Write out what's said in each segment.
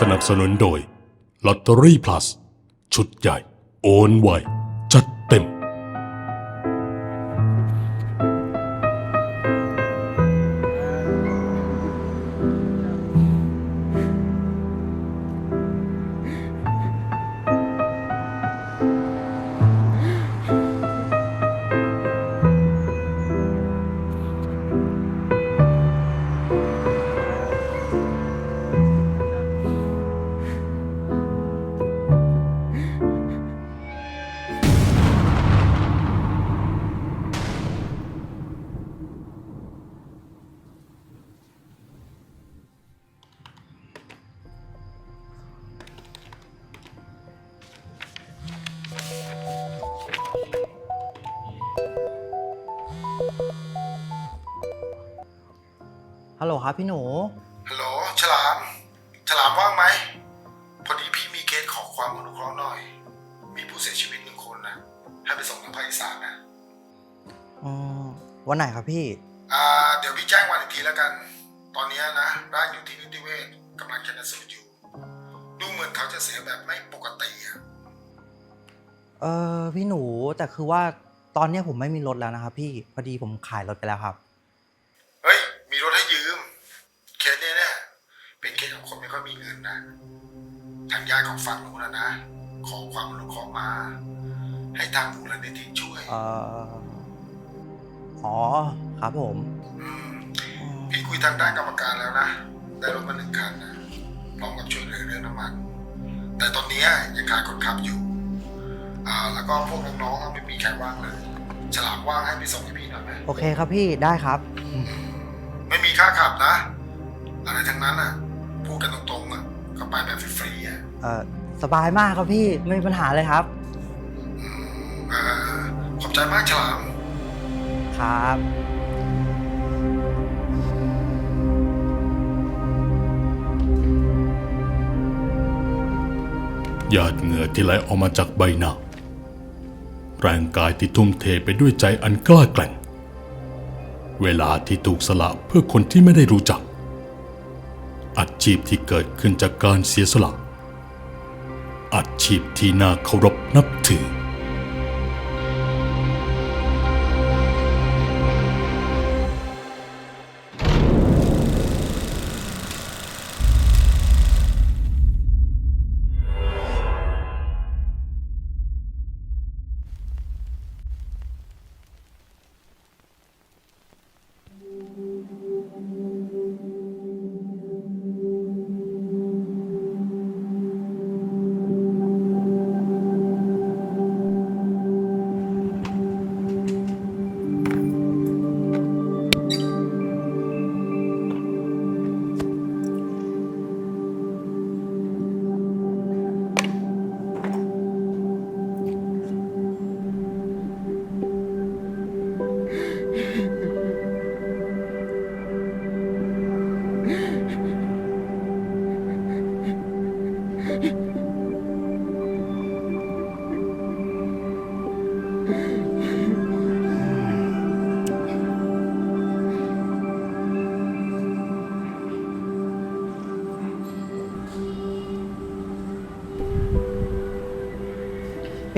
สนับสนุนโดยลอตเตอรี่พลัสชุดใหญ่ โอนไว ฮัลโหลครับพี่หนู ฮัลโหลฉลาม ฉลามว่างไหม พอดีพี่มีเคสขอความอนุเคราะห์หน่อย มีผู้เสียชีวิตหนึ่งคนนะ ให้ไปส่งทางภาคอีสานนะ อืมวันไหนครับพี่ อ่า เดี๋ยวพี่แจ้งวันอีกทีแล้วกัน ตอนเนี้ยนะร่างอยู่ที่นิติเวชกำลังชันสูตรอยู่ ดูเหมือนเขาจะเสียแบบไม่ปกติอะเออพี่หนูแต่คือว่าตอนเนี้ยผมไม่มีรถแล้วนะครับพี่พอดีผมขายรถไปแล้วครับ เฮ้ย มีรถให้ยืม เคสเนี้ยเนี่ย เป็นเคสของคนไม่ค่อยมีเงินนะ ทาง ญาติของฝั่งนู้นนะนะ ขอความอนุเคราะห์มา ให้ทางมูลนิธิช่วย เอออ๋อ ครับผมอืมอืมพี่คุยทางด้านกรรมการแล้วนะ ได้รถมาหนึ่งคันนะพร้อมกับช่วยเหลือเรื่องน้ำมัน แต่ตอนเนี้ยยังขาดคนขับอยู่ อ่า แล้วก็พวกน้องๆไม่มีใครว่างเลย ฉลามว่างให้ไปส่งให้พี่หน่อยไหมโอเคครับพี่ ได้ครับไม่มีค่าขับนะ อะไรทั้งนั้นอะ พูดกันตรงๆอะก็ไปแบบฟรีๆอะ เออสบายมากครับพี่ไม่มีปัญหาเลยครับอืมอ่าขอบใจมากฉลาม ครับ หยาดเหงื่อที่ไหลออกมาจากใบหน้าแรงกายที่ทุ่มเทไปด้วยใจอันกล้าแกร่ง เวลาที่ถูกสละเพื่อคนที่ไม่ได้รู้จักอาชีพที่เกิดขึ้นจากการเสียสละ อาชีพที่น่าเคารพนับถือ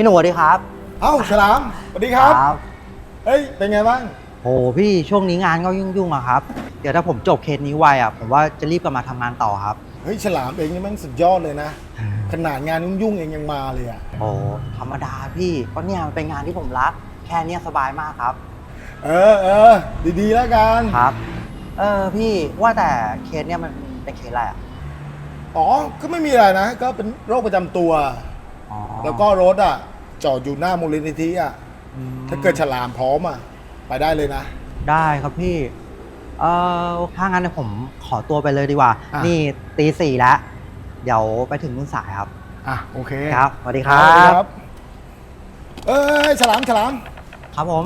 พี่หนูสวัสดีครับเอ้าฉลามสวัสดีครับ เฮ้ย เป็นไงบ้าง โหพี่ช่วงนี้งานก็ยุ่งๆอะครับ เดี๋ยวถ้าผมจบเคสนี้ไวอะผมว่าจะรีบกลับมาทำงานต่อครับ เฮ้ยฉลามเองนี่แมันสุดยอดเลยนะ ขนาดงานยุ่งๆเองยังมาเลยอะโอ้ธรรมดาพี่เพราะเนี่ยมันเป็นงานที่ผมรัก แค่เนี้ยสบายมากครับ เออเออดีๆแล้วกันครับ เออพี่ว่าแต่เคสเนี่ยมันเป็นเคสอะไรอะอ๋อก็ไม่มีอะไรนะ ก็เป็นโรคประจำตัว อ๋อแล้วก็รถอะ จอดอยู่หน้ามูลนิธิอะอืมถ้าเกิดฉลามพร้อมอะ ไปได้เลยนะ ได้ครับพี่ เออถ้างั้นเดี๋ยวผมขอตัวไปเลยดีกว่า อะ นี่ตีสี่แล้ว เดี๋ยวไปถึงนุ่นสายครับ อะโอเคครับ สวัสดีคครัรับบเอ้ยฉลามฉลามครับผม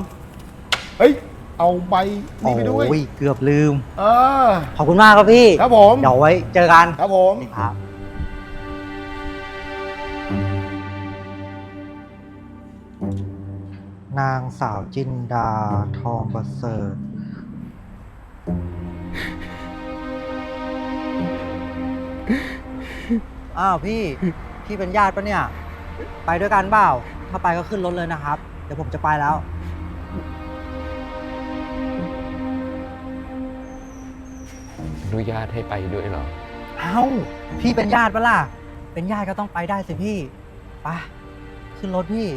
เฮ้ย เอาใบนี่ไปด้วยโอ้ยเกือบลืม เออขอบคุณมากครับพี่ ครับผม เดี๋ยวไว้เจอกัน ครับผม ครับ นางสาวจินดาทองประเสริฐ อ้าวพี่ พี่เป็นญาติปะเนี่ย ไปด้วยกันเปล่า ถ้าไปก็ขึ้นรถเลยนะครับ เดี๋ยวผมจะไปแล้ว อนุญาตให้ไปด้วยเหรอ เอ้า พี่เป็นญาติปะล่ะ เป็นญาติก็ต้องไปได้สิพี่ ไป ขึ้นรถพี่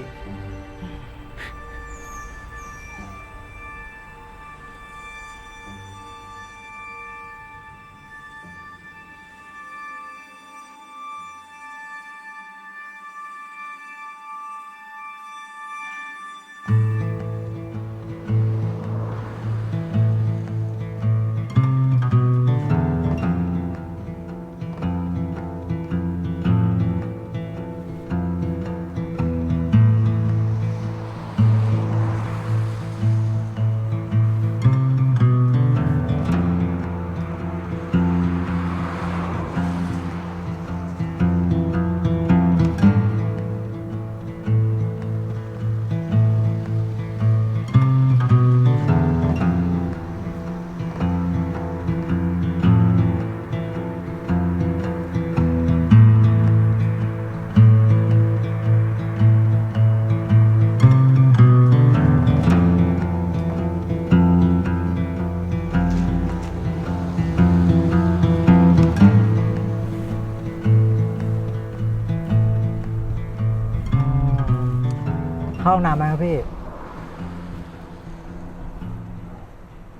ครับพี่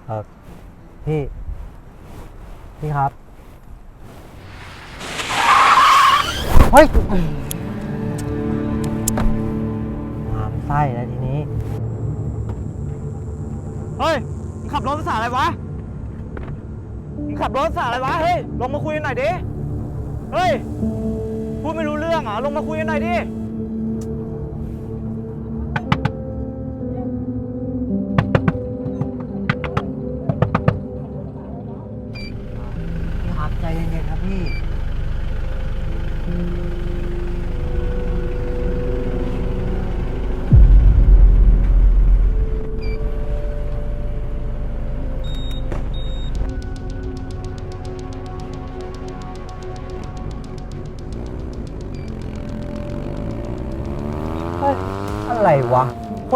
เออพี่ พี่ครับ เฮ้ยน้ำไส้แล้วทีนี้ เฮ้ยมึงขับรถภาษาอะไรวะมึงขับรถภาษาอะไรวะ เฮ้ย ลงมาคุยกันหน่อยดิ เฮ้ย พูดไม่รู้เรื่องเหรอลงมาคุยกันหน่อยดิ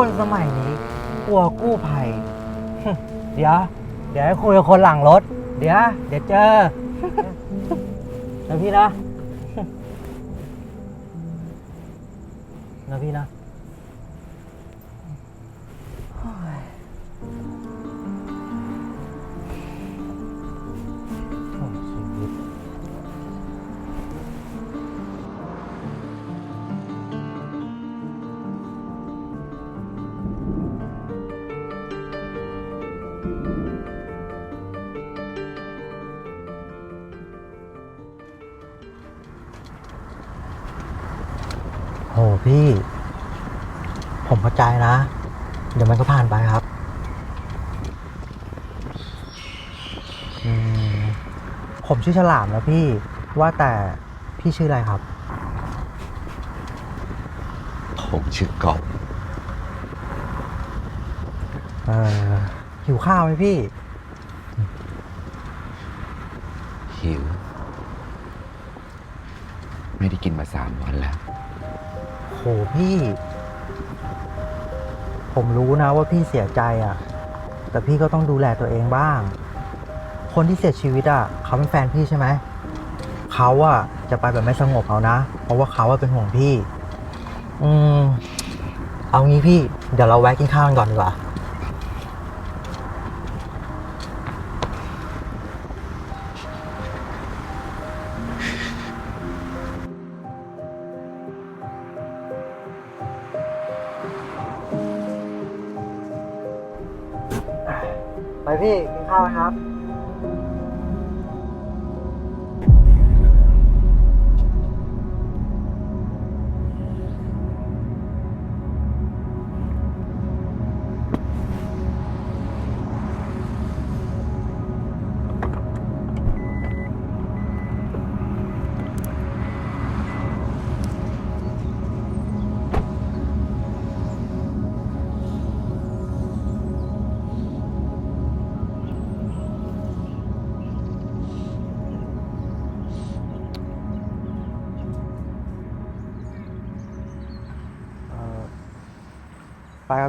คนสมัยนี้กลัวกู้ภัย เดี๋ยว เดี๋ยวให้คุยกับคนหลังรถ เดี๋ยว เดี๋ยวเจอ นะพี่นะ นะพี่นะ ชื่อฉลามแล้วพี่ว่าแต่พี่ชื่ออะไรครับ ผมชื่อกอบเออหิวข้าวไหมพี่ หิว ไม่ได้กินมาสามวันแล้ว โหพี่ ผมรู้นะว่าพี่เสียใจอะ่ะ แต่พี่ก็ต้องดูแลตัวเองบ้าง คนที่เสียชีวิตอะเขาเป็นแฟนพี่ใช่ไหมเขาอะจะไปแบบไม่สงบเอานะ เพราะว่าเขาอะเป็นห่วงพี่ อืม เอางี้พี่ เดี๋ยวเราแวะกินข้าวกันก่อนดีกว่า ไปพี่ กินข้าวครับ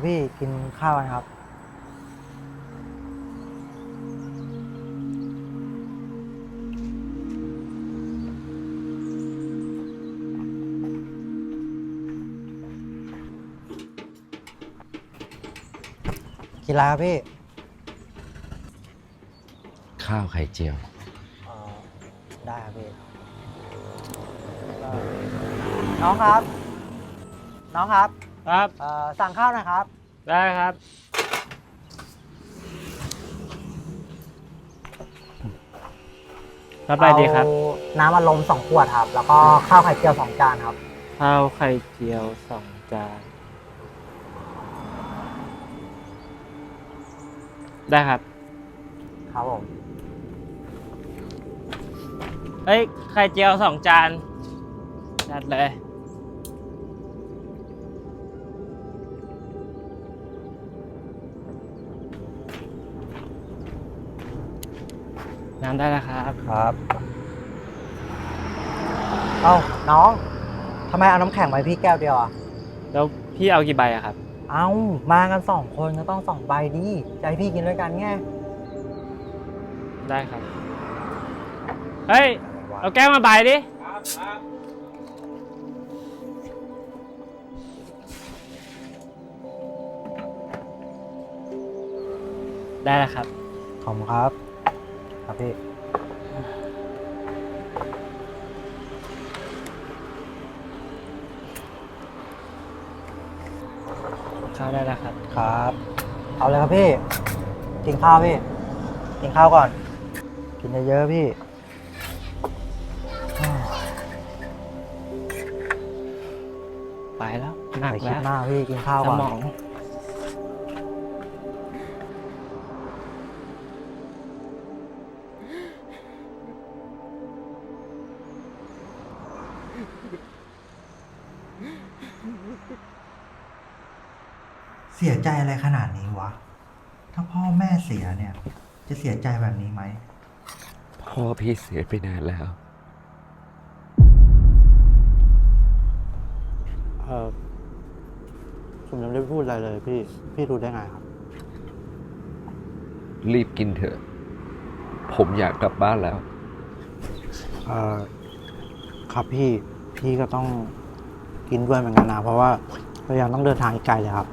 ครับพี่กินข้าวกันครับ กินอะไรครับพี่ข้าวไข่เจียวเอ่อได้ครับพี่เอ่อน้องครับ น้องครับครับ เอ่อสั่งข้าวหนะครับ ได้ครับ รับอะไรดีครับ เอาน้ำอัดลมสองขวดครับ แล้วก็ข้าวไข่เจียวสองจานครับ ข้าวไข่เจียวสองจาน ได้ครับ ครับผม เอ้ย ไข่เจียวสองจาน จัดเลย น้ำได้แล้วครับ ครับ เอ้าน้องทำไมเอาน้ำแข็งไว้พี่แก้วเดียวอะ แล้วพี่เอากี่ใบอะครับ เอ้ามากันสองคนก็ต้องสองใบดิจะให้พี่กินด้วยกันไงได้ครับ เฮ้ย เอาแก้วมาใบดิได้แล้วครับ ขอบคุณครับ ครับพี่ ข้าวได้แล้วครับ ครับ เอาเลยครับพี่ กินข้าวพี่ กินข้าวก่อน กินเยอะๆพี่ ไปแล้วหนักไปคิแล้ดวมากพี่ กินข้าวสก่อนมอง สียใจอะไรขนาดนี้วะ ถ้าพ่อแม่เสียเนี่ย จะเสียใจแบบนี้ไหม พ่อพี่เสียไปนานแล้ว เออผมยังไม่ได้พูดอะไรเลยพี่ พี่รู้ได้ไงครับ รีบกินเถอะ ผมอยากกลับบ้านแล้ว เออครับพี่ พี่ก็ต้องกินด้วยเหมือนกันนะ เพราะว่าเรายังต้องเดินทางอีกไกลเลยครับ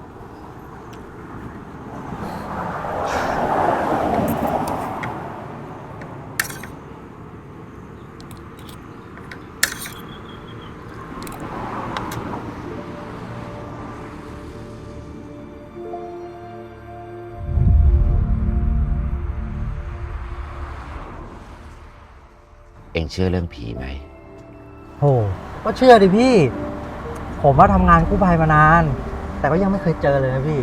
องเชื่อเรื่องผีไหมโหก็เชื่อดิพี่ ผมว่าทำงานกู้ภัยมานาน แต่ก็ยังไม่เคยเจอเลยนะพี่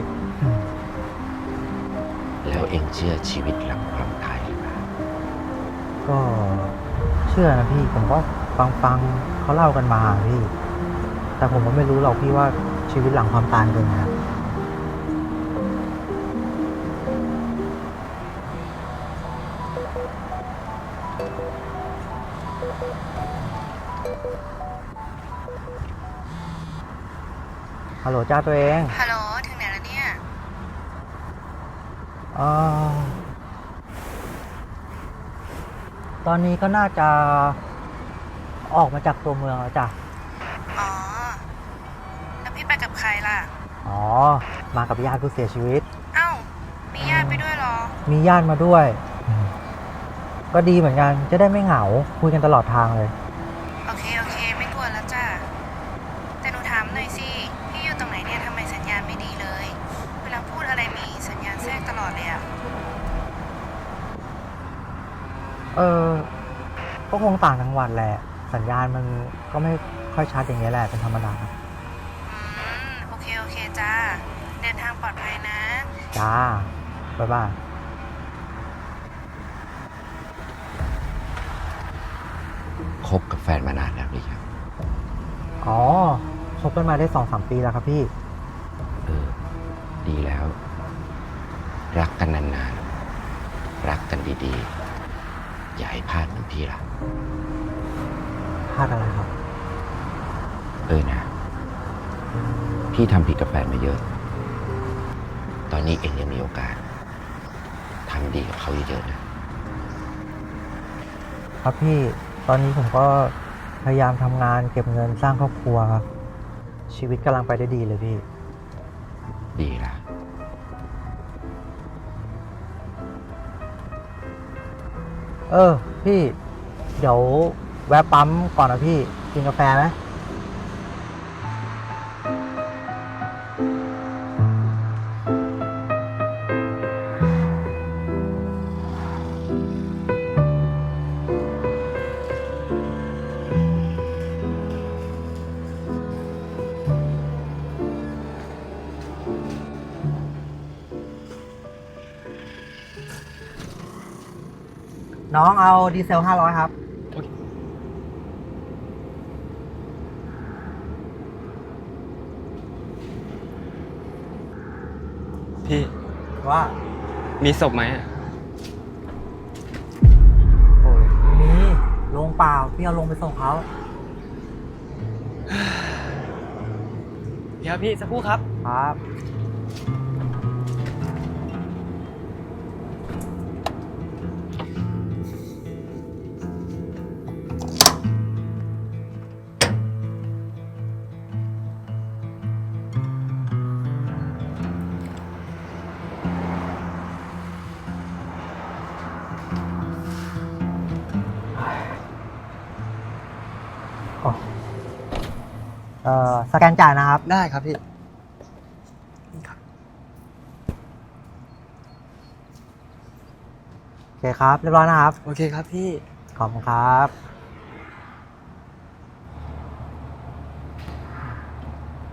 แล้วเองเชื่อชีวิตหลังความตายหรือเปล่าก็เชื่อนะพี่ ผมก็ฟังฟังๆเขาเล่ากันมาพี่ แต่ผมก็ไม่รู้หรอกพี่ว่าชีวิตหลังความตายเป็นยังไง ฮัลโหลจ้าตัวเองฮัลโหล ถึงไหนแล้วเนี่ย เออตอนนี้ก็น่าจะออกมาจากตัวเมืองแล้วจ้ะ อ๋อ แล้วพี่ไปกับใครล่ะ อ๋อ มากับญาติผู้เสียชีวิต เอ้า มีญาติไปด้วยเหรอ มีญาติมาด้วย ก็ดีเหมือนกัน จะได้ไม่เหงา คุยกันตลอดทางเลย โอเค โอเค ไม่กลัวแล้วจ้ะแต่หนูถามหน่อยสิ พี่อยู่ตรงไหนเนี่ยทำไมสัญญาณไม่ดีเลย เวลาพูดอะไรมีสัญญาณแทรกตลอดเลยอะเออ ก็คงต่างจังหวัดแหละ สัญญาณมันก็ไม่ค่อยชัดอย่างนี้ยแหละ เป็นธรรมดา อืม โอเค โอเคจ้า เดินทางปลอดภัยนะ จ้า บ๊ายบาย คบกับแฟนมานานแล้วหรือยังอ๋อคบกันมาได้สองสามปีแล้วครับพี่ เออ ดีแล้ว รักกันนานๆ รักกันดีๆ อย่าให้พลาดเหมือนพี่ล่ะ พลาดอะไรครับ เออนะ พี่ทำผิดกับแฟนมาเยอะอนนี้เองยังมีโอกาสทำดีกับเขาเยอะๆนะครับพี่ ตอนนี้ผมก็พยายามทำงานเก็บเงินสร้างครอบครัวครับ ชีวิตกำลังไปได้ดีเลยพี่ ดีละเออ พี่ เดี๋ยวแวะปั๊มก่อนนะพี่ กินกาแฟไหม ดีเซล 500 ครับ พี่ว่ามีศพไหมอะโอ้ยมีลงเปล่า พี่เอาลงไปส่งเขาเดี๋ยวพี่สักครู่ครับ ครับ แกนจ่ายนะครับ ได้ครับพี่โอเคครับ เรียบร้อยนะครับ โอเคครับพี่ ขอบคุณครับ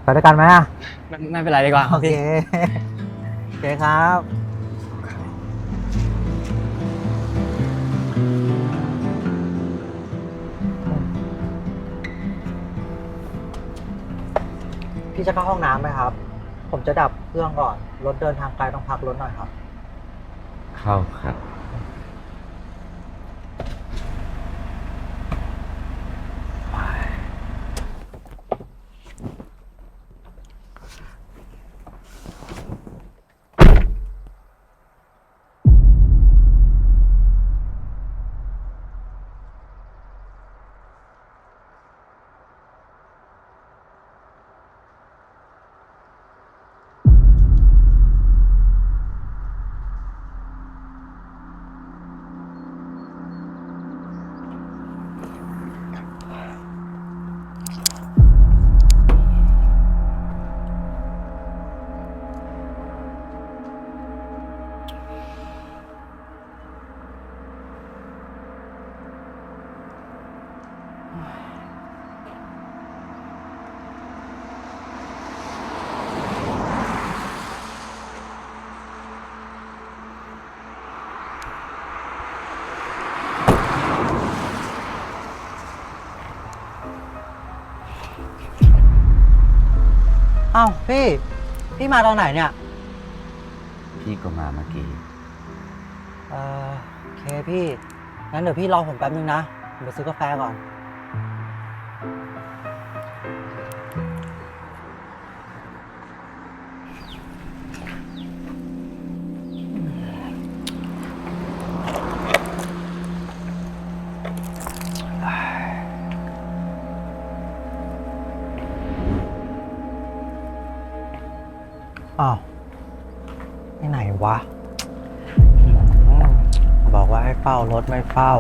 ไปด้วยกันไหมอะไม่ไม่เป็นไรดีกว่าคโอรับเคพี่โอเคครับ พี่จะเข้าห้องน้ำไหมครับ ผมจะดับเครื่องก่อน รถเดินทางไกลต้องพักรถหน่อยครับ เข้าครับ พี่ พี่มาตอนไหนเนี่ย พี่ก็มาเมื่อกี้ เอ่อโอเคพี่ งั้นเดี๋ยวพี่รอผมแป๊บนึงนะผมไปซื้อกาแฟก่อน เฝ้ารถไม่เฝ้า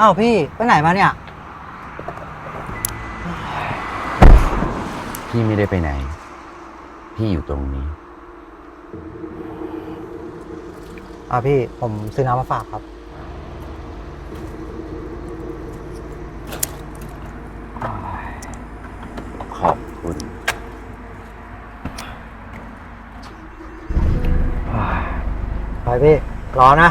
อ้าวพี่ไปไหนมาเนี่ย พี่ไม่ได้ไปไหน พี่อยู่ตรงนี้ อ่าพี่ผมซื้อน้ำมาฝากครับ ขอบคุณ ไปพี่รอนะ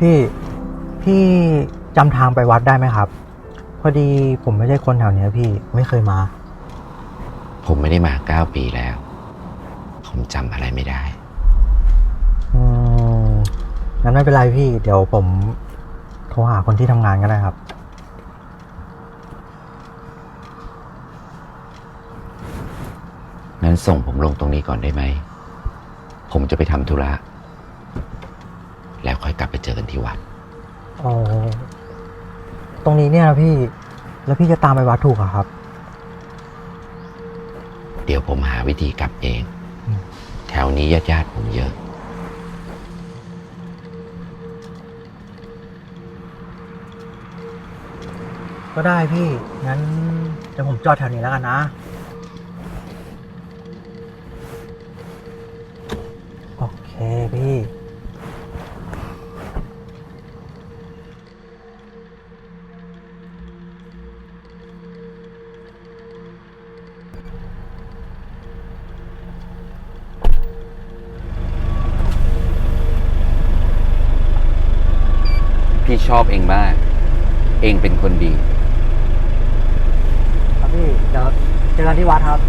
พี่พี่จำทางไปวัดได้ไหมครับ พอดีผมไม่ใช่คนแถวเนี้ยพี่ไม่เคยมา ผมไม่ได้มาเก้าปีแล้ว ผมจำอะไรไม่ได้ อืมงั้นไม่เป็นไรพี่ เดี๋ยวผมโทรหาคนที่ทำงานก็ได้ครับ งั้นส่งผมลงตรงนี้ก่อนได้ไหม ผมจะไปทำธุระ แล้วค่อยกลับไปเจอกัน ที่วัดอ๋อตรงนี้เนี่ยนะพี่แล้วพี่จะตามไปวัดถูกเหรอครับ เดี๋ยวผมหาวิธีกลับเองอืมแถวนี้ญาติญาติๆผมเยอะ ก็ได้พี่งั้นเดี๋ยวผมจอดแถวนี้แล้วกันนะ อบเองมาก เองเป็นคนดี ครับพี่ เดี๋ยวเจอกันที่วัดครับ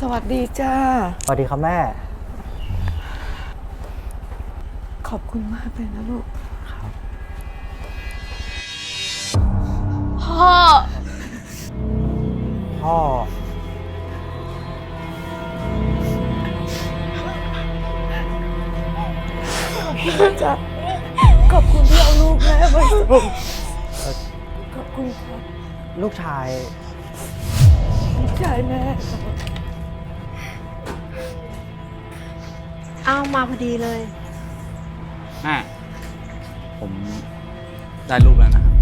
สวัสดีจ้า สวัสดีครับแม่ ขอบคุณมากเลยนะลูกครับพ่อ พ่อจ้ะขอบคุณที่เอาลูกแม่มาส่งขอบคุณครับลูกชาย ลูกชายแม่ อ้าวมาพอดีเลย แม่ผมได้รูปแล้วนะครับ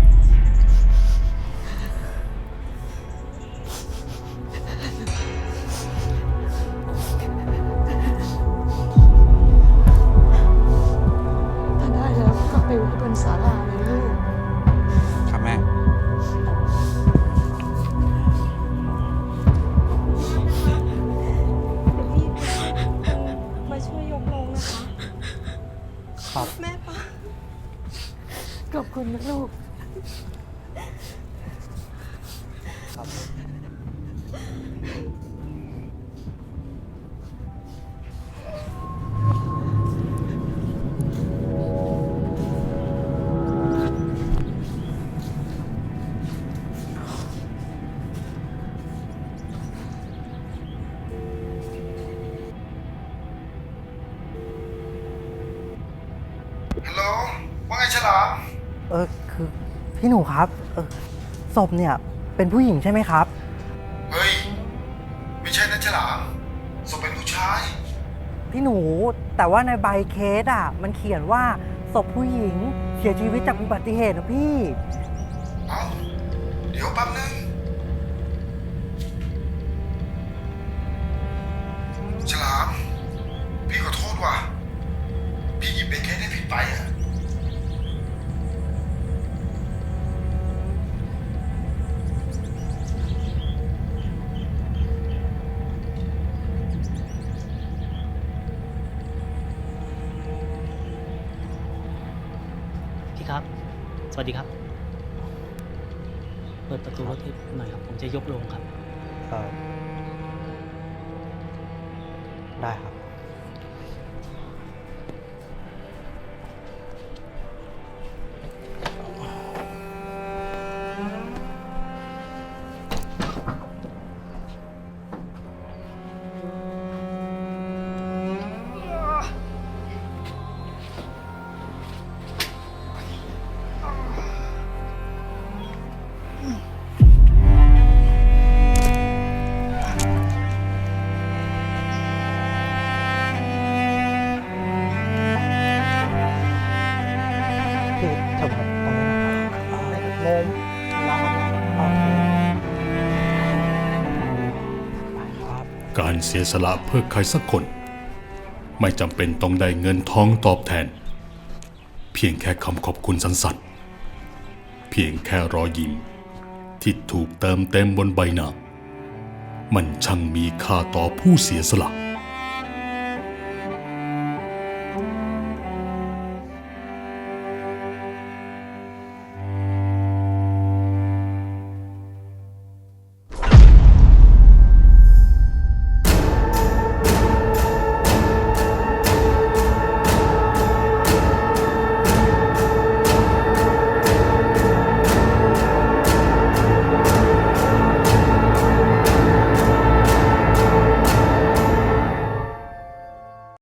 ฮัลโหลว่าไงฉลามเออคือพี่หนูครับเออศพเนี่ยเป็นผู้หญิงใช่ไหมครับ เฮ้ย ไม่ใช่นะฉลามศพเป็นผู้ชาย พี่หนูแต่ว่าในใบเคสอะ มันเขียนว่าศพผู้หญิงเสียชีวิตจากอุบัติเหตุนะพี่ พี่ครับ สวัสดีครับ เปิดประตูรถให้หน่อยครับ ผมจะยกลงครับ ครับ ได้ครับ การเสียสละเพื่อใครสักคน ไม่จำเป็นต้องได้เงินทองตอบแทน เพียงแค่คำขอบคุณสั้นๆเพียงแค่รอยยิ้มที่ถูกเติมเต็มบนใบหน้ามันช่างมีค่าต่อผู้เสียสละ